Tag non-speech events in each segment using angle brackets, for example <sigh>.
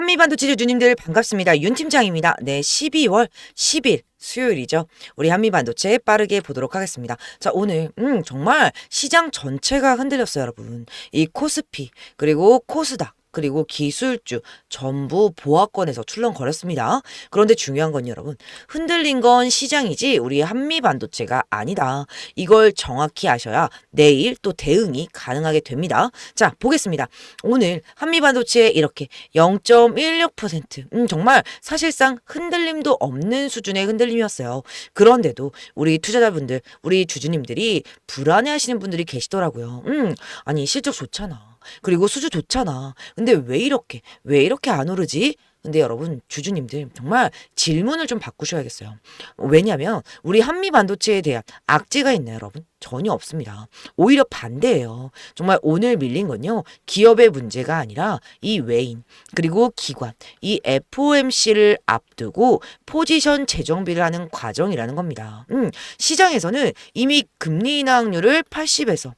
한미반도체 주주님들 반갑습니다. 윤 팀장입니다. 네, 12월 10일 수요일이죠. 우리 한미반도체 빠르게 보도록 하겠습니다. 자, 오늘 음, 정말 시장 전체가 흔들렸어요, 여러분. 이 코스피 그리고 코스닥 그리고 기술주 전부 보합권에서 출렁거렸습니다. 그런데 중요한 건 여러분 흔들린 건 시장이지 우리 한미 반도체가 아니다. 이걸 정확히 아셔야 내일 또 대응이 가능하게 됩니다. 자 보겠습니다. 오늘 한미 반도체 이렇게 0.16% 음, 정말 사실상 흔들림도 없는 수준의 흔들림이었어요. 그런데도 우리 투자자분들 우리 주주님들이 불안해하시는 분들이 계시더라고요. 음 아니 실적 좋잖아. 그리고 수주 좋잖아. 근데 왜 이렇게, 왜 이렇게 안 오르지? 근데 여러분, 주주님들 정말 질문을 좀 바꾸셔야겠어요. 왜냐면 우리 한미 반도체에 대한 악재가 있나요, 여러분? 전혀 없습니다. 오히려 반대예요. 정말 오늘 밀린 건요, 기업의 문제가 아니라 이 외인, 그리고 기관, 이 FOMC를 앞두고 포지션 재정비를 하는 과정이라는 겁니다. 음, 시장에서는 이미 금리 인하 확률을 80에서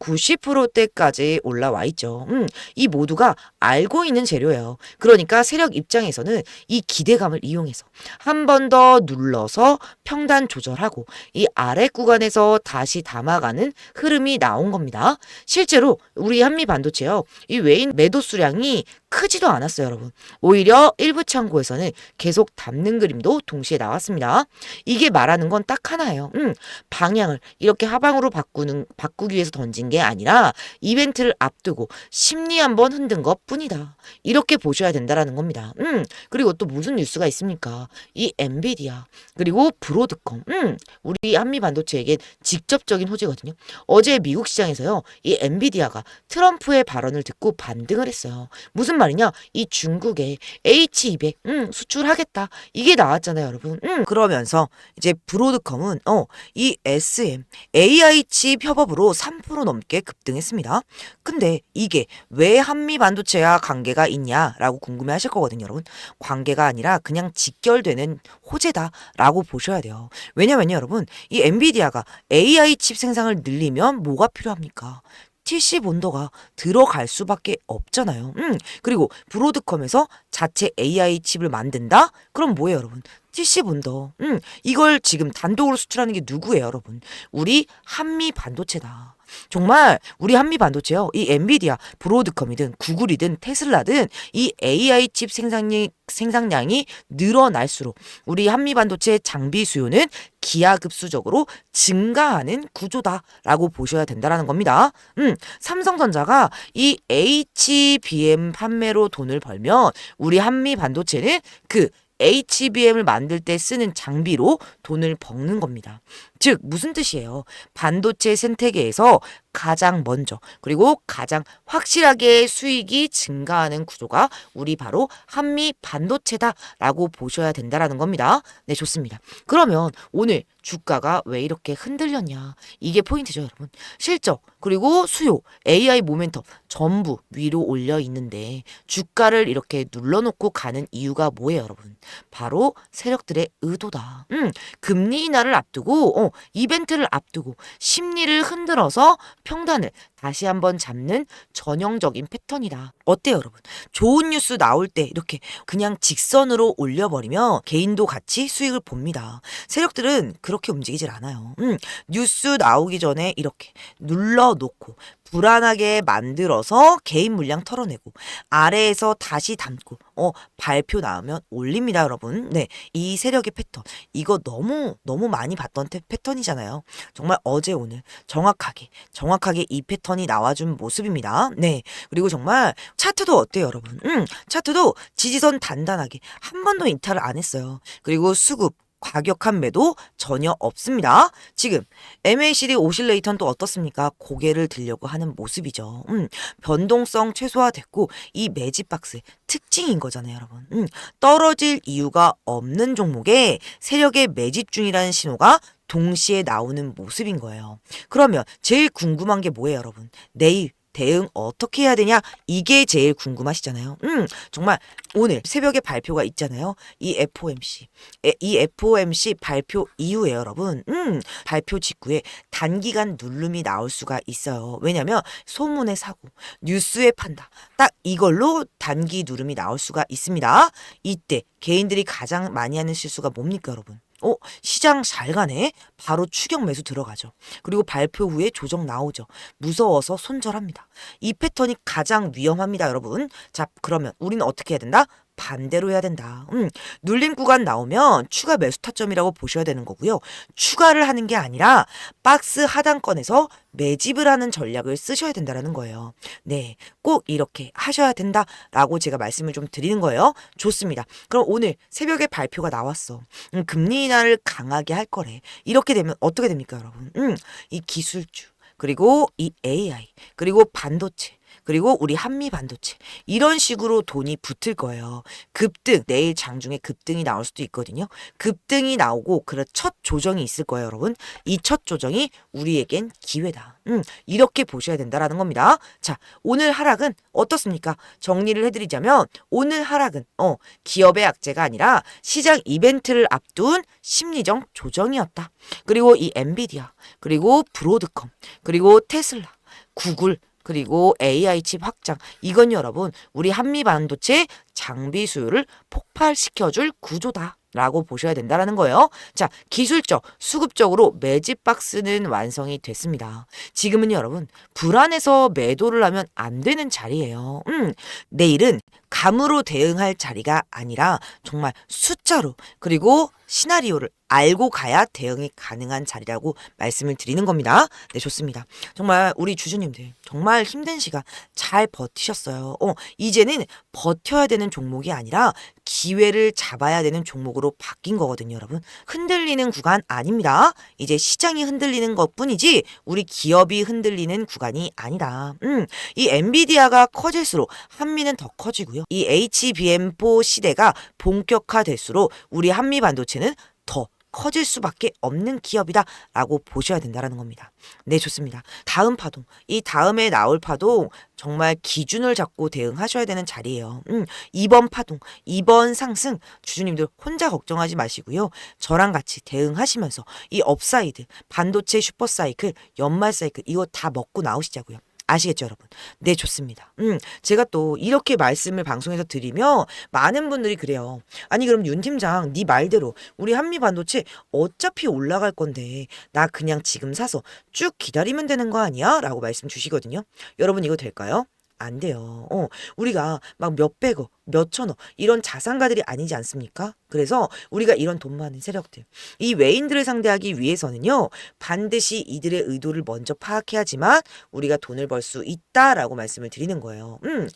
90%대까지 올라와 있죠. 음, 이 모두가 알고 있는 재료예요. 그러니까 세력 입장에서는 이 기대감을 이용해서 한 번 더 눌러서 평단 조절하고 이 아래 구간에서 다시 담아가는 흐름이 나온 겁니다. 실제로 우리 한미 반도체요. 이 외인 매도 수량이 크지도 않았어요, 여러분. 오히려 일부 창고에서는 계속 담는 그림도 동시에 나왔습니다. 이게 말하는 건 딱 하나예요. 음, 방향을 이렇게 하방으로 바꾸는 바꾸기 위해서 던진 게 아니라 이벤트를 앞두고 심리 한번 흔든 것 뿐이다. 이렇게 보셔야 된다라는 겁니다. 음, 그리고 또 무슨 뉴스가 있습니까? 이 엔비디아 그리고 브로드컴. 음, 우리 한미 반도체에겐 직접적인 호재거든요. 어제 미국 시장에서요. 이 엔비디아가 트럼프의 발언을 듣고 반등을 했어요. 무슨 말이냐? 이 중국에 H200 음, 수출하겠다. 이게 나왔잖아요, 여러분. 음, 그러면서 이제 브로드컴은 어, 이 SM AI 칩 협업으로 3%넘 게 급등했습니다. 근데 이게 왜 한미 반도체와 관계가 있냐라고 궁금해 하실 거거든요, 여러분. 관계가 아니라 그냥 직결되는 호재다라고 보셔야 돼요. 왜냐면요, 여러분. 이 엔비디아가 AI 칩 생산을 늘리면 뭐가 필요합니까? TC 본더가 들어갈 수밖에 없잖아요. 음, 그리고 브로드컴에서 자체 AI 칩을 만든다? 그럼 뭐예요, 여러분? TC 본더. 음, 이걸 지금 단독으로 수출하는 게 누구예요, 여러분? 우리 한미 반도체다. 정말 우리 한미 반도체요. 이 엔비디아, 브로드컴이든 구글이든 테슬라든 이 AI 칩 생산량이, 생산량이 늘어날수록 우리 한미 반도체 장비 수요는 기하급수적으로 증가하는 구조다라고 보셔야 된다라는 겁니다. 음, 삼성전자가 이 HBM 판매로 돈을 벌면 우리 한미 반도체는 그 HBM을 만들 때 쓰는 장비로 돈을 버는 겁니다. 즉 무슨 뜻이에요? 반도체 생태계에서 가장 먼저 그리고 가장 확실하게 수익이 증가하는 구조가 우리 바로 한미 반도체다라고 보셔야 된다라는 겁니다. 네, 좋습니다. 그러면 오늘 주가가 왜 이렇게 흔들렸냐? 이게 포인트죠, 여러분. 실적 그리고 수요, AI 모멘텀 전부 위로 올려 있는데 주가를 이렇게 눌러놓고 가는 이유가 뭐예요, 여러분? 바로 세력들의 의도다. 음, 금리 인하를 앞두고 어, 이벤트를 앞두고 심리를 흔들어서 평단을 다시 한번 잡는 전형적인 패턴이다. 어때요, 여러분? 좋은 뉴스 나올 때 이렇게 그냥 직선으로 올려버리면 개인도 같이 수익을 봅니다. 세력들은 그렇게 움직이질 않아요. 음, 뉴스 나오기 전에 이렇게 눌러놓고 불안하게 만들어서 개인 물량 털어내고 아래에서 다시 담고 어 발표 나오면 올립니다 여러분. 네이 세력의 패턴. 이거 너무 너무 많이 봤던 태- 패턴이잖아요. 정말 어제 오늘 정확하게 정확하게 이 패턴이 나와준 모습입니다. 네 그리고 정말 차트도 어때요 여러분? 음 차트도 지지선 단단하게 한 번도 이탈을 안 했어요. 그리고 수급 과격한 매도 전혀 없습니다. 지금 MACD 오실레이터는 또 어떻습니까? 고개를 들려고 하는 모습이죠. 음, 변동성 최소화됐고 이 매집 박스의 특징인 거잖아요, 여러분. 음, 떨어질 이유가 없는 종목에 세력의 매집 중이라는 신호가 동시에 나오는 모습인 거예요. 그러면 제일 궁금한 게 뭐예요, 여러분? 내일 대응 어떻게 해야 되냐? 이게 제일 궁금하시잖아요. 음, 정말 오늘 새벽에 발표가 있잖아요. 이 FOMC. 에, 이 FOMC 발표 이후에 여러분, 음, 발표 직후에 단기간 누름이 나올 수가 있어요. 왜냐면 소문에 사고, 뉴스에 판다. 딱 이걸로 단기 누름이 나올 수가 있습니다. 이때 개인들이 가장 많이 하는 실수가 뭡니까, 여러분? 어, 시장 잘 가네? 바로 추격 매수 들어가죠. 그리고 발표 후에 조정 나오죠. 무서워서 손절합니다. 이 패턴이 가장 위험합니다, 여러분. 자, 그러면 우리는 어떻게 해야 된다? 반대로 해야 된다. 음, 눌림 구간 나오면 추가 매수 타점이라고 보셔야 되는 거고요. 추가를 하는 게 아니라 박스 하단권에서 매집을 하는 전략을 쓰셔야 된다라는 거예요. 네, 꼭 이렇게 하셔야 된다라고 제가 말씀을 좀 드리는 거예요. 좋습니다. 그럼 오늘 새벽에 발표가 나왔어. 음, 금리 인하를 강하게 할 거래. 이렇게 되면 어떻게 됩니까, 여러분? 음, 이 기술주 그리고 이 AI 그리고 반도체 그리고 우리 한미 반도체 이런 식으로 돈이 붙을 거예요. 급등 내일 장중에 급등이 나올 수도 있거든요. 급등이 나오고 그런 첫 조정이 있을 거예요, 여러분. 이 첫 조정이 우리에겐 기회다. 음, 이렇게 보셔야 된다라는 겁니다. 자, 오늘 하락은 어떻습니까? 정리를 해드리자면 오늘 하락은 어 기업의 악재가 아니라 시장 이벤트를 앞둔 심리적 조정이었다. 그리고 이 엔비디아 그리고 브로드컴 그리고 테슬라 구글 그리고 AI 칩 확장. 이건 여러분, 우리 한미 반도체 장비 수요를 폭발시켜줄 구조다. 라고 보셔야 된다라는 거예요. 자, 기술적, 수급적으로 매집 박스는 완성이 됐습니다. 지금은 여러분, 불안해서 매도를 하면 안 되는 자리예요. 음, 내일은 감으로 대응할 자리가 아니라 정말 숫자로, 그리고 시나리오를 알고 가야 대응이 가능한 자리라고 말씀을 드리는 겁니다. 네, 좋습니다. 정말 우리 주주님들 정말 힘든 시간 잘 버티셨어요. 어, 이제는 버텨야 되는 종목이 아니라 기회를 잡아야 되는 종목으로 바뀐 거거든요, 여러분. 흔들리는 구간 아닙니다. 이제 시장이 흔들리는 것 뿐이지 우리 기업이 흔들리는 구간이 아니다. 음, 이 엔비디아가 커질수록 한미는 더 커지 고요. 이 HBM4 시대가 본격화될수록 우리 한미 반도체는 더 커질 수밖에 없는 기업이다라고 보셔야 된다라는 겁니다. 네, 좋습니다. 다음 파동, 이 다음에 나올 파동 정말 기준을 잡고 대응하셔야 되는 자리예요. 음, 이번 파동, 이번 상승 주주님들 혼자 걱정하지 마시고요. 저랑 같이 대응하시면서 이 업사이드, 반도체 슈퍼 사이클, 연말 사이클 이거 다 먹고 나오시자고요. 아시겠죠, 여러분? 네, 좋습니다. 음, 제가 또 이렇게 말씀을 방송에서 드리며 많은 분들이 그래요. 아니, 그럼 윤 팀장, 네 말대로 우리 한미 반도체 어차피 올라갈 건데 나 그냥 지금 사서 쭉 기다리면 되는 거 아니야? 라고 말씀 주시거든요. 여러분, 이거 될까요? 안 돼요. 어, 우리가 막 몇백억, 몇천억 이런 자산가들이 아니지 않습니까? 그래서 우리가 이런 돈 많은 세력들, 이 외인들을 상대하기 위해서는요, 반드시 이들의 의도를 먼저 파악해야지만 우리가 돈을 벌 수 있다라고 말씀을 드리는 거예요. 음,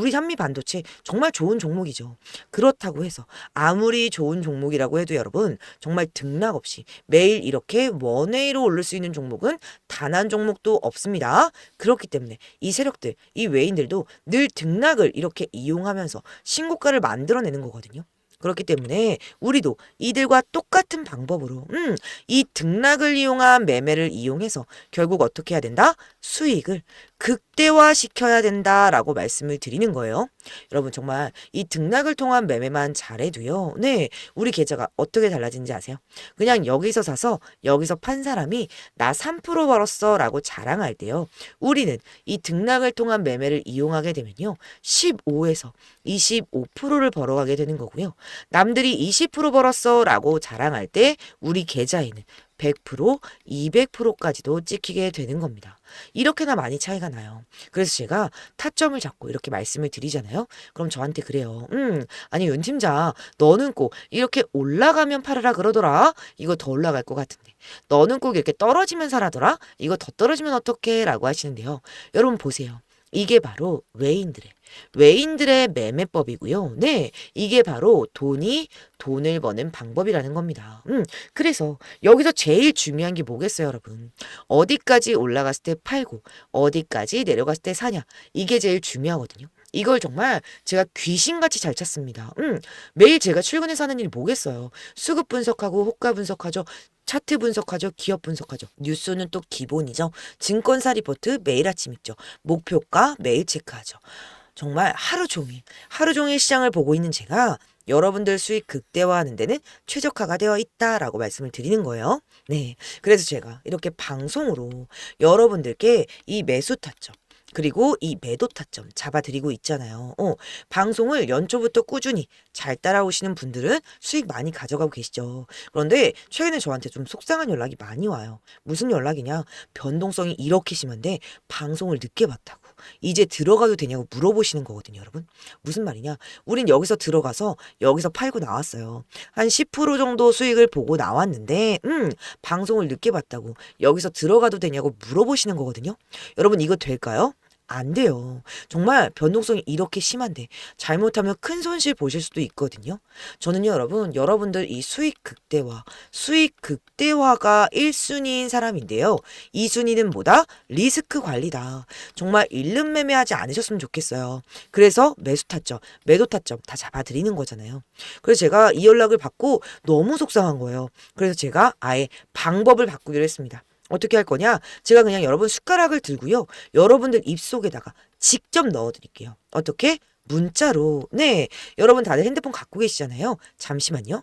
우리 한미 반도체 정말 좋은 종목이죠. 그렇다고 해서 아무리 좋은 종목이라고 해도 여러분 정말 등락 없이 매일 이렇게 원웨이로 오를 수 있는 종목은 단 한 종목도 없습니다. 그렇기 때문에 이 세력들, 이 외인들도 늘 등락을 이렇게 이용하면서 신고가를 만들어내는 거거든요. 그렇기 때문에 우리도 이들과 똑같은 방법으로 음, 이 등락을 이용한 매매를 이용해서 결국 어떻게 해야 된다? 수익을 극대화 시켜야 된다라고 말씀을 드리는 거예요. 여러분 정말 이 등락을 통한 매매만 잘해도요. 네, 우리 계좌가 어떻게 달라진지 아세요? 그냥 여기서 사서 여기서 판 사람이 나 3% 벌었어라고 자랑할 때요. 우리는 이 등락을 통한 매매를 이용하게 되면요. 15에서 25%를 벌어가게 되는 거고요. 남들이 20% 벌었어라고 자랑할 때 우리 계좌에는 100%, 200%까지도 찍히게 되는 겁니다. 이렇게나 많이 차이가 나요. 그래서 제가 타점을 잡고 이렇게 말씀을 드리잖아요. 그럼 저한테 그래요. 음, 아니, 윤 팀장, 너는 꼭 이렇게 올라가면 팔아라 그러더라. 이거 더 올라갈 것 같은데. 너는 꼭 이렇게 떨어지면 사라더라. 이거 더 떨어지면 어떡해? 라고 하시는데요. 여러분 보세요. 이게 바로 외인들의 외인들의 매매법이고요. 네, 이게 바로 돈이 돈을 버는 방법이라는 겁니다. 음, 그래서 여기서 제일 중요한 게 뭐겠어요, 여러분? 어디까지 올라갔을 때 팔고 어디까지 내려갔을 때 사냐? 이게 제일 중요하거든요. 이걸 정말 제가 귀신같이 잘 찾습니다. 음, 매일 제가 출근해서 하는 일이 뭐겠어요. 수급 분석하고 호가 분석하죠. 차트 분석하죠. 기업 분석하죠. 뉴스는 또 기본이죠. 증권사 리포트 매일 아침 있죠. 목표가 매일 체크하죠. 정말 하루 종일, 하루 종일 시장을 보고 있는 제가 여러분들 수익 극대화하는 데는 최적화가 되어 있다라고 말씀을 드리는 거예요. 네. 그래서 제가 이렇게 방송으로 여러분들께 이 매수 타점, 그리고 이 매도 타점 잡아드리고 있잖아요. 어, 방송을 연초부터 꾸준히 잘 따라오시는 분들은 수익 많이 가져가고 계시죠. 그런데 최근에 저한테 좀 속상한 연락이 많이 와요. 무슨 연락이냐? 변동성이 이렇게 심한데 방송을 늦게 봤다고. 이제 들어가도 되냐고 물어보시는 거거든요, 여러분. 무슨 말이냐? 우린 여기서 들어가서 여기서 팔고 나왔어요. 한 10% 정도 수익을 보고 나왔는데, 음, 방송을 늦게 봤다고 여기서 들어가도 되냐고 물어보시는 거거든요. 여러분, 이거 될까요? 안 돼요. 정말 변동성이 이렇게 심한데 잘못하면 큰 손실 보실 수도 있거든요. 저는요, 여러분, 여러분들 이 수익 극대화, 수익 극대화가 1순위인 사람인데요. 2순위는 뭐다? 리스크 관리다. 정말 일름 매매하지 않으셨으면 좋겠어요. 그래서 매수 타점, 매도 타점 다 잡아드리는 거잖아요. 그래서 제가 이 연락을 받고 너무 속상한 거예요. 그래서 제가 아예 방법을 바꾸기로 했습니다. 어떻게 할 거냐? 제가 그냥 여러분 숟가락을 들고요. 여러분들 입속에다가 직접 넣어 드릴게요. 어떻게? 문자로. 네. 여러분 다들 핸드폰 갖고 계시잖아요. 잠시만요.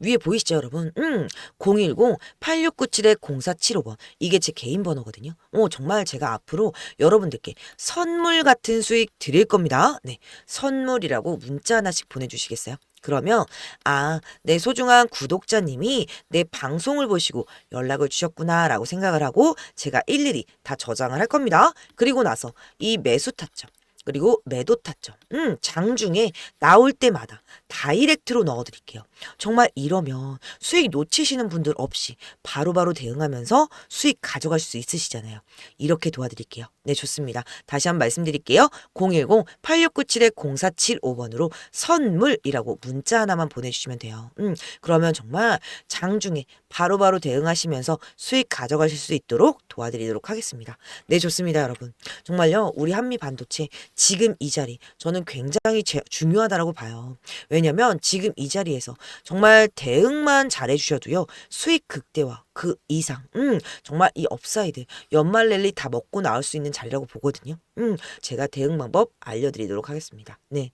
위에 보이시죠, 여러분? 음, 010-8697-0475번. 이게 제 개인 번호거든요. 어, 정말 제가 앞으로 여러분들께 선물 같은 수익 드릴 겁니다. 네. 선물이라고 문자 하나씩 보내주시겠어요? 그러면, 아, 내 소중한 구독자님이 내 방송을 보시고 연락을 주셨구나라고 생각을 하고 제가 일일이 다 저장을 할 겁니다. 그리고 나서 이 매수 타점, 그리고 매도 타점, 음, 장중에 나올 때마다 다이렉트로 넣어드릴게요. 정말 이러면 수익 놓치시는 분들 없이 바로 바로 대응하면서 수익 가져갈 수 있으시잖아요. 이렇게 도와드릴게요. 네, 좋습니다. 다시 한 번 말씀드릴게요. 010-8697-0475번으로 선물이라고 문자 하나만 보내주시면 돼요. 음, 그러면 정말 장중에 바로바로 대응하시면서 수익 가져가실 수 있도록 도와드리도록 하겠습니다. 네, 좋습니다, 여러분. 정말요, 우리 한미 반도체 지금 이 자리 저는 굉장히 제, 중요하다라고 봐요. 왜 냐면 지금 이 자리에서 정말 대응만 잘해주셔도요 수익 극대화 그 이상 음 정말 이 업사이드 연말 랠리 다 먹고 나올 수 있는 자리라고 보거든요. 음 제가 대응 방법 알려드리도록 하겠습니다. 네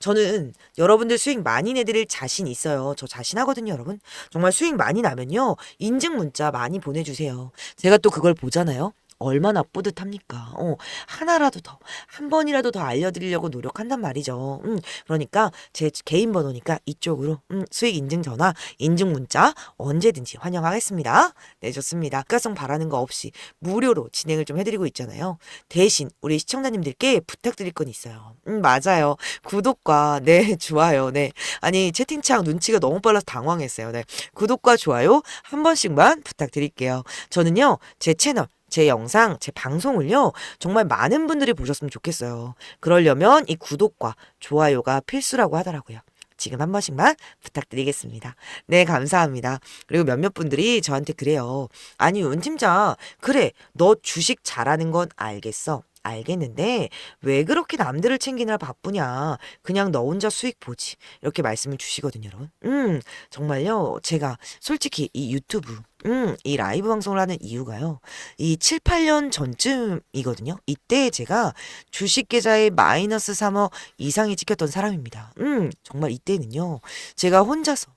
저는 여러분들 수익 많이 내드릴 자신 있어요. 저 자신하거든요, 여러분. 정말 수익 많이 나면요 인증 문자 많이 보내주세요. 제가 또 그걸 보잖아요. 얼마나 뿌듯합니까? 어, 하나라도 더, 한 번이라도 더 알려드리려고 노력한단 말이죠. 음, 그러니까 제 개인 번호니까 이쪽으로 음, 수익 인증 전화, 인증 문자 언제든지 환영하겠습니다. 네, 좋습니다. 가성 바라는 거 없이 무료로 진행을 좀 해드리고 있잖아요. 대신 우리 시청자님들께 부탁드릴 건 있어요. 음, 맞아요. 구독과 네, <laughs> 좋아요. 네. 아니, 채팅창 눈치가 너무 빨라서 당황했어요. 네. 구독과 좋아요 한 번씩만 부탁드릴게요. 저는요, 제 채널 제 영상, 제 방송을요, 정말 많은 분들이 보셨으면 좋겠어요. 그러려면 이 구독과 좋아요가 필수라고 하더라고요. 지금 한 번씩만 부탁드리겠습니다. 네, 감사합니다. 그리고 몇몇 분들이 저한테 그래요. 아니, 은 팀장, 그래, 너 주식 잘하는 건 알겠어. 알겠는데 왜 그렇게 남들을 챙기느라 바쁘냐. 그냥 너 혼자 수익 보지. 이렇게 말씀을 주시거든요, 여러분. 음, 정말요. 제가 솔직히 이 유튜브 음, 이 라이브 방송을 하는 이유가요. 이 7, 8년 전쯤이거든요. 이때 제가 주식 계좌에 마이너스 3억 이상이 찍혔던 사람입니다. 음, 정말 이때는요. 제가 혼자서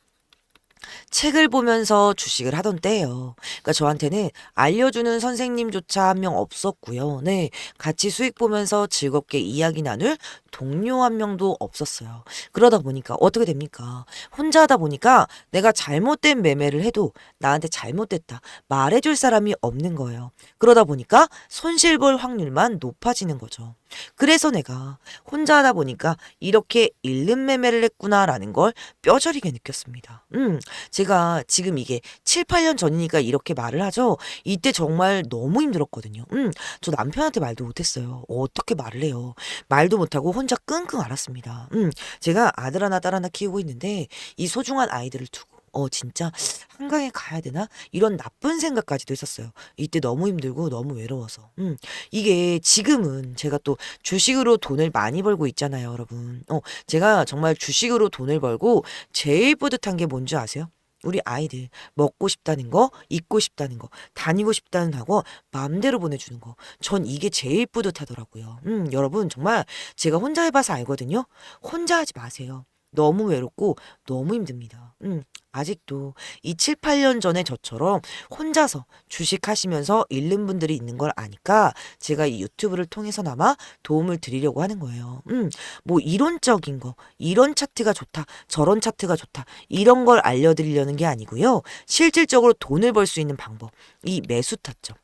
책을 보면서 주식을 하던 때예요. 그러니까 저한테는 알려주는 선생님조차 한 명 없었고요. 네, 같이 수익 보면서 즐겁게 이야기 나눌 동료 한 명도 없었어요. 그러다 보니까 어떻게 됩니까? 혼자 하다 보니까 내가 잘못된 매매를 해도 나한테 잘못됐다 말해줄 사람이 없는 거예요. 그러다 보니까 손실 볼 확률만 높아지는 거죠. 그래서 내가 혼자 하다 보니까 이렇게 잃는 매매를 했구나라는 걸 뼈저리게 느꼈습니다. 음, 제가 지금 이게 7, 8년 전이니까 이렇게 말을 하죠. 이때 정말 너무 힘들었거든요. 음, 저 남편한테 말도 못했어요. 어떻게 말을 해요. 말도 못하고 혼자 끙끙 앓았습니다. 음, 제가 아들 하나 딸 하나 키우고 있는데 이 소중한 아이들을 두고 어, 진짜 한강에 가야 되나? 이런 나쁜 생각까지도 했었어요. 이때 너무 힘들고 너무 외로워서. 음, 이게 지금은 제가 또 주식으로 돈을 많이 벌고 있잖아요, 여러분. 어, 제가 정말 주식으로 돈을 벌고 제일 뿌듯한 게 뭔지 아세요? 우리 아이들 먹고 싶다는 거, 입고 싶다는 거, 다니고 싶다는 하고 마음대로 보내주는 거. 전 이게 제일 뿌듯하더라고요. 음, 여러분 정말 제가 혼자 해봐서 알거든요. 혼자 하지 마세요. 너무 외롭고 너무 힘듭니다. 음, 아직도 이 7, 8년 전에 저처럼 혼자서 주식하시면서 잃는 분들이 있는 걸 아니까 제가 이 유튜브를 통해서나마 도움을 드리려고 하는 거예요. 음, 뭐 이론적인 거, 이런 차트가 좋다, 저런 차트가 좋다, 이런 걸 알려드리려는 게 아니고요. 실질적으로 돈을 벌 수 있는 방법, 이 매수 타점.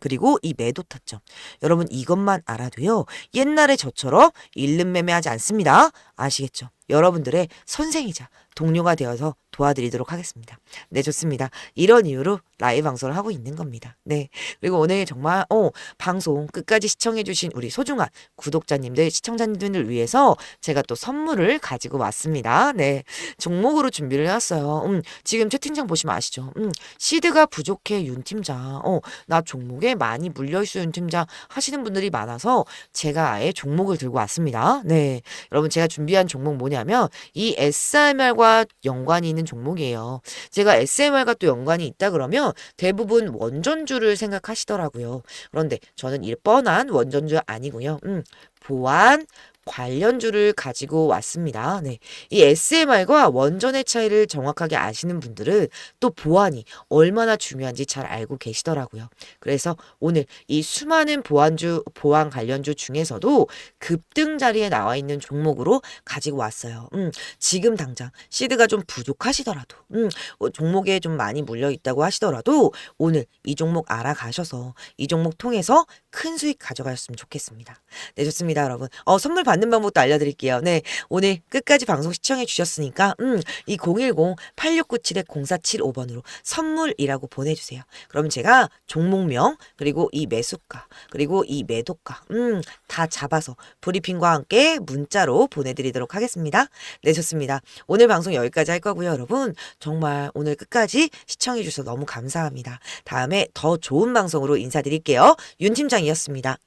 그리고 이 매도 타점. 여러분 이것만 알아도요. 옛날에 저처럼 잃는 매매하지 않습니다. 아시겠죠? 여러분들의 선생이자 동료가 되어서 도와드리도록 하겠습니다. 네, 좋습니다. 이런 이유로 라이브 방송을 하고 있는 겁니다. 네. 그리고 오늘 정말, 어, 방송 끝까지 시청해주신 우리 소중한 구독자님들, 시청자님들을 위해서 제가 또 선물을 가지고 왔습니다. 네. 종목으로 준비를 해왔어요. 음, 지금 채팅창 보시면 아시죠? 음, 시드가 부족해, 윤 팀장. 어, 나 종목에 많이 물려있어, 윤 팀장 하시는 분들이 많아서 제가 아예 종목을 들고 왔습니다. 네. 여러분, 제가 준비 한 종목 뭐냐면 이 SMR과 연관이 있는 종목이에요. 제가 SMR과 또 연관이 있다 그러면 대부분 원전주를 생각하시더라고요. 그런데 저는 이 뻔한 원전주 아니고요. 음, 보안 관련주를 가지고 왔습니다. 네. 이 SMR과 원전의 차이를 정확하게 아시는 분들은 또 보안이 얼마나 중요한지 잘 알고 계시더라고요. 그래서 오늘 이 수많은 보안주, 보안 관련주 중에서도 급등 자리에 나와 있는 종목으로 가지고 왔어요. 음, 지금 당장 시드가 좀 부족하시더라도, 음, 어, 종목에 좀 많이 물려 있다고 하시더라도 오늘 이 종목 알아가셔서 이 종목 통해서 큰 수익 가져가셨으면 좋겠습니다. 네, 좋습니다, 여러분. 어, 선물 받는 방법도 알려드릴게요. 네, 오늘 끝까지 방송 시청해 주셨으니까, 음, 이 010-8697-0475번으로 선물이라고 보내주세요. 그럼 제가 종목명, 그리고 이 매수가, 그리고 이 매도가, 음, 다 잡아서 브리핑과 함께 문자로 보내드리도록 하겠습니다. 네, 좋습니다. 오늘 방송 여기까지 할 거고요, 여러분. 정말 오늘 끝까지 시청해 주셔서 너무 감사합니다. 다음에 더 좋은 방송으로 인사드릴게요. 윤 팀장이었습니다.